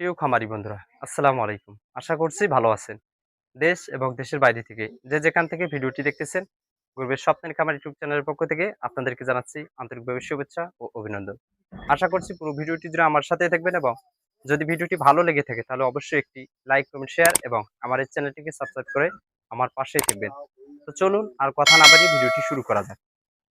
প্রিয় খামারি বন্ধুরা, আসসালামু আলাইকুম। আশা করছি ভালো আছেন। দেশ এবং দেশের বাইরে থেকে যে যেখান থেকে ভিডিওটি দেখতেছেন গর্বের স্বপ্নের খামার ইউটিউব চ্যানেলের পক্ষ থেকে আপনাদেরকে জানাচ্ছি আন্তরিকভাবে শুভেচ্ছা ও অভিনন্দন। আশা করছি পুরো ভিডিওটি জুড়ে আমার সাথে থাকবেন এবং যদি ভিডিওটি ভালো লেগে থাকে তাহলে অবশ্যই একটি লাইক, কমেন্ট, শেয়ার এবং আমার এই চ্যানেলটিকে সাবস্ক্রাইব করে আমার পাশেই থাকবেন। তো চলুন আর কথা না বাড়িয়ে ভিডিওটি শুরু করা যাক।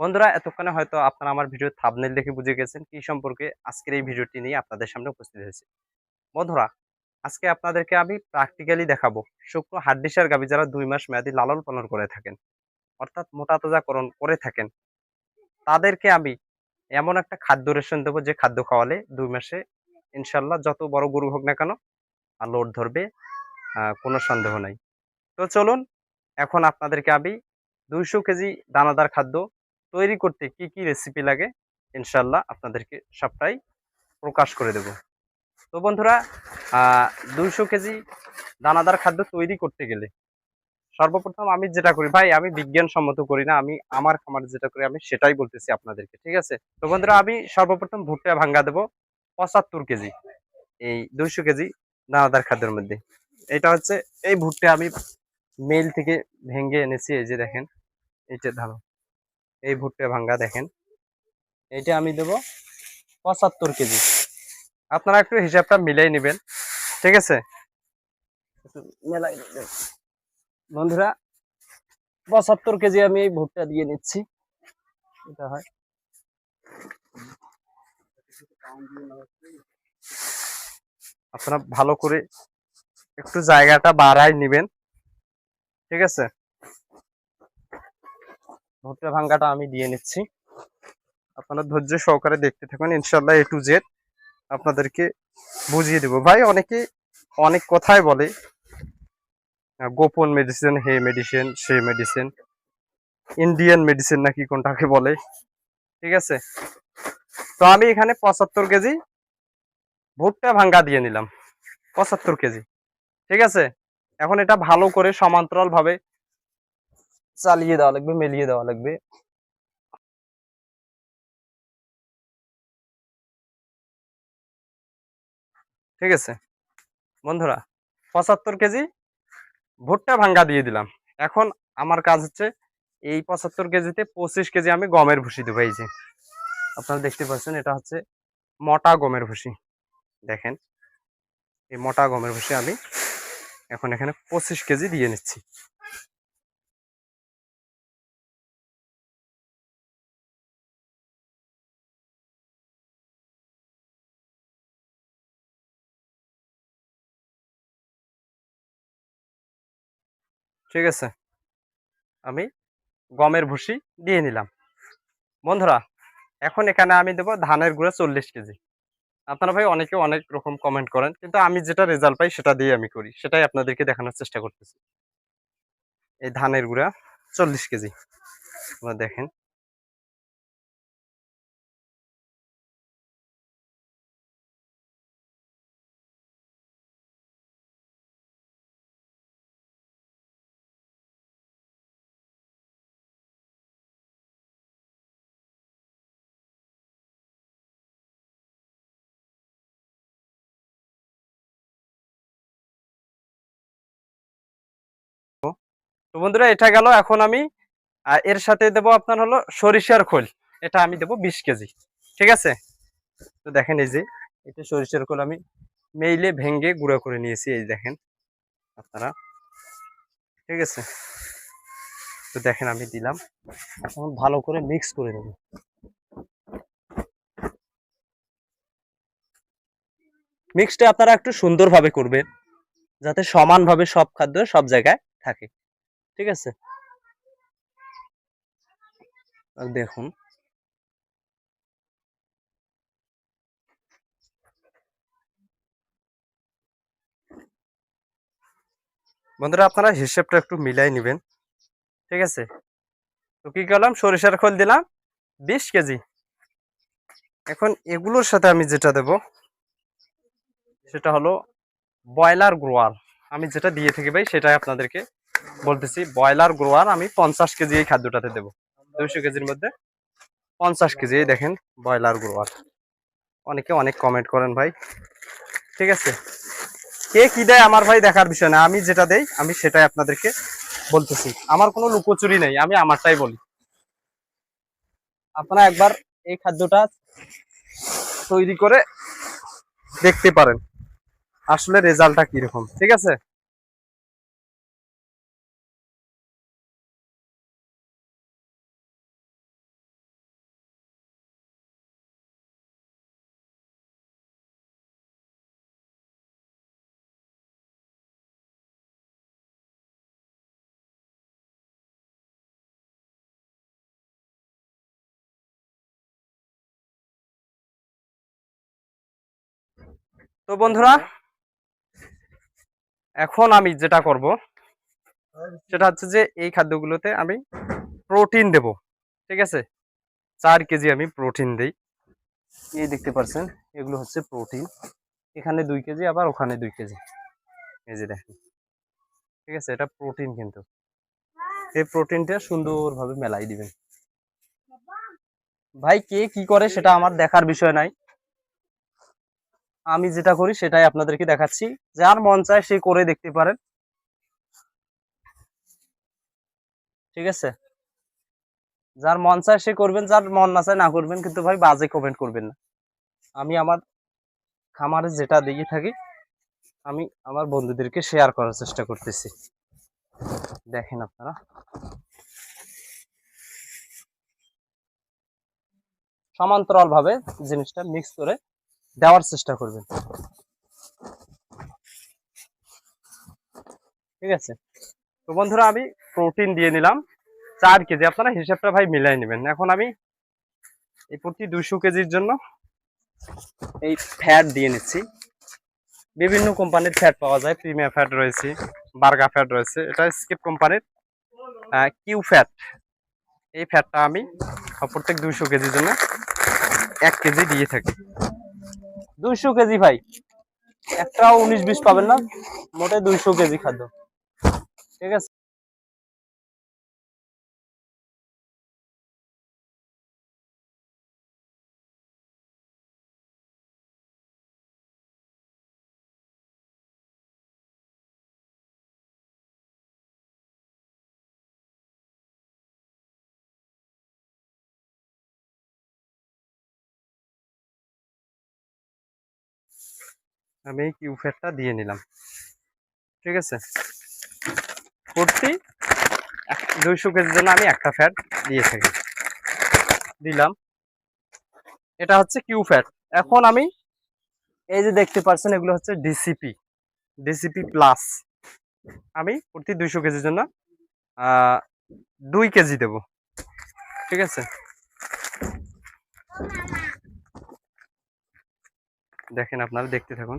বন্ধুরা, এতক্ষণে হয়তো আপনারা আমার ভিডিও থাবনেল দেখে বুঝে গেছেন কি সম্পর্কে আজকের এই ভিডিওটি নিয়ে আপনাদের সামনে উপস্থিত হয়েছে। বন্ধুরা, আজকে আপনাদেরকে আমি প্র্যাকটিক্যালি দেখাবো। শুক্র হাড্ডিসার গাবি যারা দুই মাস মেয়াদি লালন পালন করে থাকেন, অর্থাৎ মোটা তাজাকরণ করে থাকেন, তাদেরকে আমি এমন একটা খাদ্য রেশন দেবো যে খাদ্য খাওয়ালে দুই মাসে ইনশাল্লাহ যত বড় গরু হোক না কেন, আর লোড ধরবে কোনো সন্দেহ নাই। তো চলুন, এখন আপনাদেরকে আমি দুইশো কেজি দানাদার খাদ্য তৈরি করতে কি কি রেসিপি লাগে, ইনশাল্লাহ আপনাদেরকে সবটাই প্রকাশ করে দেব। তো বন্ধুরা দুইশো কেজি দানাদার খাদ্য তৈরি করতে গেলে সর্বপ্রথম আমি যেটা করি, ভাই, আমি বিজ্ঞানসম্মত করি না, আমি আমার খামার যেটা করি আমি সেটাই বলতেছি আপনাদেরকে, ঠিক আছে? তো বন্ধুরা, আমি সর্বপ্রথম ভুট্টা ভাঙ্গা দেবো পঁচাত্তর কেজি, এই দুইশো কেজি দানাদার খাদ্যের মধ্যে। এটা হচ্ছে, এই ভুট্টা আমি মেল থেকে ভেঙে এনেছি, এই যে দেখেন এইটা ধরো, এই ভুট্টা ভাঙ্গা দেখেন, এইটা আমি দেবো পঁচাত্তর কেজি। আপনারা একটু হিসাবটা মিলাই নেবেন ঠিক আছে। বন্ধুরা পঁচাত্তর কেজি আমি এই ভুট্টা দিয়ে নিচ্ছি। এটা হয়। আপনারা ভালো করে একটু জায়গাটা বাড়াই নেবেন ঠিক আছে? ভুট্টা ভাঙ্গাটা আমি দিয়ে নিচ্ছি। আপনারা ধৈর্য সহকারে দেখতে থাকুন ইনশাল্লাহ এ টু জেড আপনাদেরকে বুঝিয়ে দেবো। ভাই, অনেকে অনেক কথাই বলে। গোপন মেডিসিন হে মেডিসিন সে মেডিসিন ইন্ডিয়ান মেডিসিন নাকি কোনটাকে বলে, ঠিক আছে? তো আমি এখানে পঁচাত্তর কেজি ভুট্টা ভাঙ্গা দিয়ে নিলাম, পঁচাত্তর কেজি, ঠিক আছে? এখন এটা ভালো করে সমান্তরাল ভাবে চালিয়ে দেওয়া লাগবে, মেলিয়ে দেওয়া লাগবে। ঠিক আছে? বন্ধুরা, পঁচাত্তর কেজি ভুট্টা ভাঙ্গা দিয়ে দিলাম। এখন আমার কাজ হচ্ছে এই পঁচাত্তর কেজিতে পঁচিশ কেজি আমি গমের ভুসি দেবো, এই যে। আপনারা দেখতে পাচ্ছেন, এটা হচ্ছে মোটা গমের ভুসি। দেখেন, এই মোটা গমের ভুসি আমি এখন এখানে পঁচিশ কেজি দিয়ে নিচ্ছি। ঠিক আছে। আমি গমের ভুসি দিয়ে নিলাম। বন্ধুরা, এখন এখানে আমি দেবো ধানের গুঁড়া চল্লিশ কেজি। আপনারা ভাই অনেকে অনেক রকম কমেন্ট করেন, কিন্তু আমি যেটা রেজাল্ট পাই সেটা দিয়ে আমি করি। সেটাই আপনাদেরকে দেখানোর চেষ্টা করতেছি। এই ধানের গুঁড়া চল্লিশ কেজি। আপনারা দেখেন। তো বন্ধুরা, এটা গেল এখন আমি এর সাথে দেবো আপনার হলো সরিষার খোল। এটা আমি দেবো বিশ কেজি, ঠিক আছে? তো দেখেন এই যে, এটা সরিষার খোল আমি মেইলে ভেঙ্গে গুঁড়ো করে নিয়েছি, এই দেখেন আপনারা, ঠিক আছে? তো দেখেন আমি দিলাম, এখন ভালো করে মিক্স করে দেবো মিক্সটা আপনারা একটু সুন্দরভাবে করবেন, যাতে সমানভাবে সব খাদ্য সব জায়গায় থাকে। ঠিক আছে? আর দেখুন। বন্ধুরা, আপনারা হিসেবটা একটু মিলাই নেবেন। ঠিক আছে? তো কি করলাম? সরিষার খোল দিলাম, বিশ কেজি। এখন এগুলোর সাথে আমি যেটা দেব, সেটা হলো ব্রয়লার গ্রোয়ার আমি যেটা দিয়ে থাকি ভাই, সেটাই আপনাদেরকে বলতেছি, ব্রয়লার, গ্রোয়ার, আমি পঞ্চাশ কেজি এই খাদ্যটাতে দেবো। দুইশো কেজির মধ্যে পঞ্চাশ কেজি দেখেন, ব্রয়লার, গ্রোয়ার। অনেকে অনেক কমেন্ট করেন ভাই। ঠিক আছে? কে কি দেয় আমার ভাই দেখার বিষয় না, আমি যেটা দেই, আমি সেটাই আপনাদেরকে বলতেছি। আমার কোনো লুকোচুরি নেই, আমি আমারটাই বলি। আপনারা একবার এই খাদ্যটা তৈরি করে দেখতে পারেন। আসলে রেজাল্টটা কীরকম, ঠিক আছে? তো বন্ধুরা, এখন আমি যেটা করব, সেটা হচ্ছে যে এই খাদ্যগুলোতে আমি প্রোটিন দেব, ঠিক আছে? চার কেজি আমি প্রোটিন দেই। এই দেখতে পাচ্ছেন, এগুলো হচ্ছে প্রোটিন এখানে দুই কেজি, আবার ওখানে দুই কেজি। এই যে দেখেন, ঠিক আছে? এটা প্রোটিন কিন্তু। এই প্রোটিনটা সুন্দরভাবে মেলাই দিবেন। ভাই, কে কি করে সেটা আমার দেখার বিষয় নাই। আমি যেটা করি সেটাই আপনাদেরকে দেখাচ্ছি। যার মন চায় সে করে দেখতে পারেন। ঠিক আছে? যার মন চায় সে করবেন, যার মন না চায় না করবেন, কিন্তু ভাই বাজে কমেন্ট করবেন না। আমি আমার খামারে যেটা দিয়ে থাকি, আমি আমার বন্ধুদেরকে শেয়ার করার চেষ্টা করতেছি। দেখেন আপনারা। সমান্তরাল ভাবে জিনিসটা মিক্স করে দেওয়ার চেষ্টা করবেন। ঠিক আছে? তো বন্ধুরা, আমি প্রোটিন দিয়ে নিলাম। চার কেজি। আপনারা হিসাবটা ভাই মিলাই নেবেন। এখন আমি এই প্রতি দুশো কেজির জন্য এই ফ্যাট দিয়ে নিচ্ছি। বিভিন্ন কোম্পানির ফ্যাট পাওয়া যায়। প্রিমিয়ার ফ্যাট রয়েছে বার্গা ফ্যাট রয়েছে। এটা স্কিপ কোম্পানির কিউ ফ্যাট এই ফ্যাটটা আমি প্রত্যেক দুশো কেজির জন্য এক কেজি দিয়ে থাকি। দুইশো কেজি ভাই। একটাও উনিশ বিশ পাবেন না মোটে দুইশো কেজি খাদ্য। ঠিক আছে? আমি এই কিউ ফ্যাটটা দিয়ে নিলাম। ঠিক আছে? প্রতি দুইশো কেজির জন্য আমি একটা ফ্যাট দিয়ে থাকি। দিলাম। এটা হচ্ছে কিউ ফ্যাট এখন আমি এই যে দেখতে পাচ্ছেন এগুলো হচ্ছে ডিসিপি ডিসিপি প্লাস আমি প্রতি দুইশো কেজির জন্য দুই কেজি দেব। ঠিক আছে? দেখেন আপনারা, দেখতে থাকুন।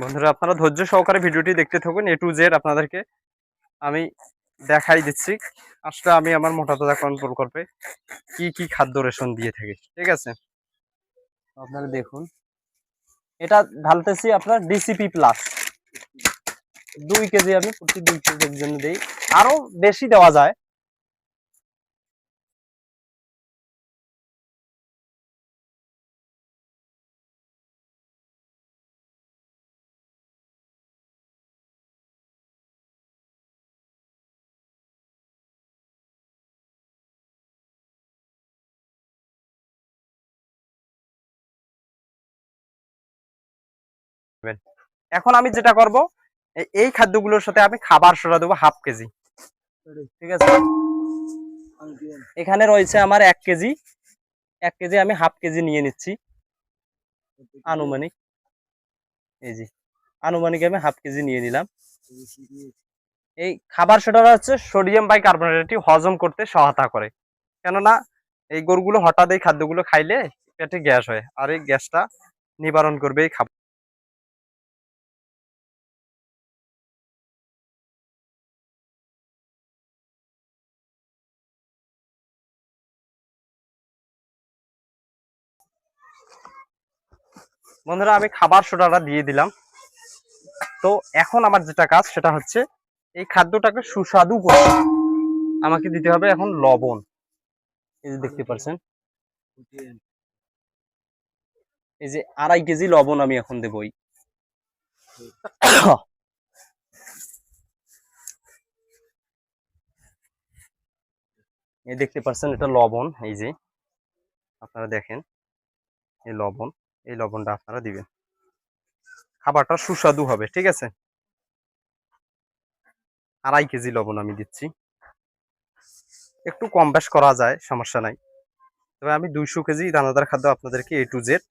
বন্ধুরা, আপনারা ধৈর্য সহকারে ভিডিওটি দেখতে থাকুন এ টু জেড আপনাদেরকে আমি দেখাই দিচ্ছি। আসলে আমি আমার মোটা তাজা কন্ট্রোল করবে, কি কি খাদ্য রেশন দিয়ে থাকি, ঠিক আছে? আপনারা দেখুন। এটা ঢালতেছি আপনার ডিসিপি প্লাস দুই কেজি আমি প্রতি দুই কেজির জন্য দিই। আরও বেশি দেওয়া যায়। এখন আমি যেটা করব এই খাদ্যগুলোর সাথে আমি খাবার সোডা দেবো হাফ কেজি। ঠিক আছে? এখানে রয়েছে আমার এক কেজি। এক কেজি আমি হাফ কেজি নিয়ে নিচ্ছি। আনুমানিক। এই জি আনুমানিক আমি হাফ কেজি নিয়ে নিলাম। এই খাবার সোডাটা হচ্ছে সোডিয়াম বাই কার্বনেটটি হজম করতে সহায়তা করে। কেননা এই গরুগুলো হঠাৎ এই খাদ্যগুলো খাইলে পেটে গ্যাস হয় আর এই গ্যাসটা নিবারণ করবে এই খাবার বন্ধুরা, আমি খাবার সোডাটা দিয়ে দিলাম। তো এখন আমার যেটা কাজ, সেটা হচ্ছে এই খাদ্যটাকে সুস্বাদু করে আমাকে দিতে হবে এখন লবণ। এই যে দেখতে পাচ্ছেন, এই যে আড়াই কেজি লবণ আমি এখন দেবই এই দেখতে পাচ্ছেন এটা লবণ, এই যে আপনারা দেখেন, এই লবণ। এই লবণটা আপনারা দিবেন। খাবারটা সুস্বাদু হবে, ঠিক আছে? আড়াই কেজি লবণ আমি দিচ্ছি। একটু কম বেশ করা যায়, সমস্যা নাই। তবে আমি দুইশো কেজি দানাদার খাদ্য আপনাদেরকে এ টু জেড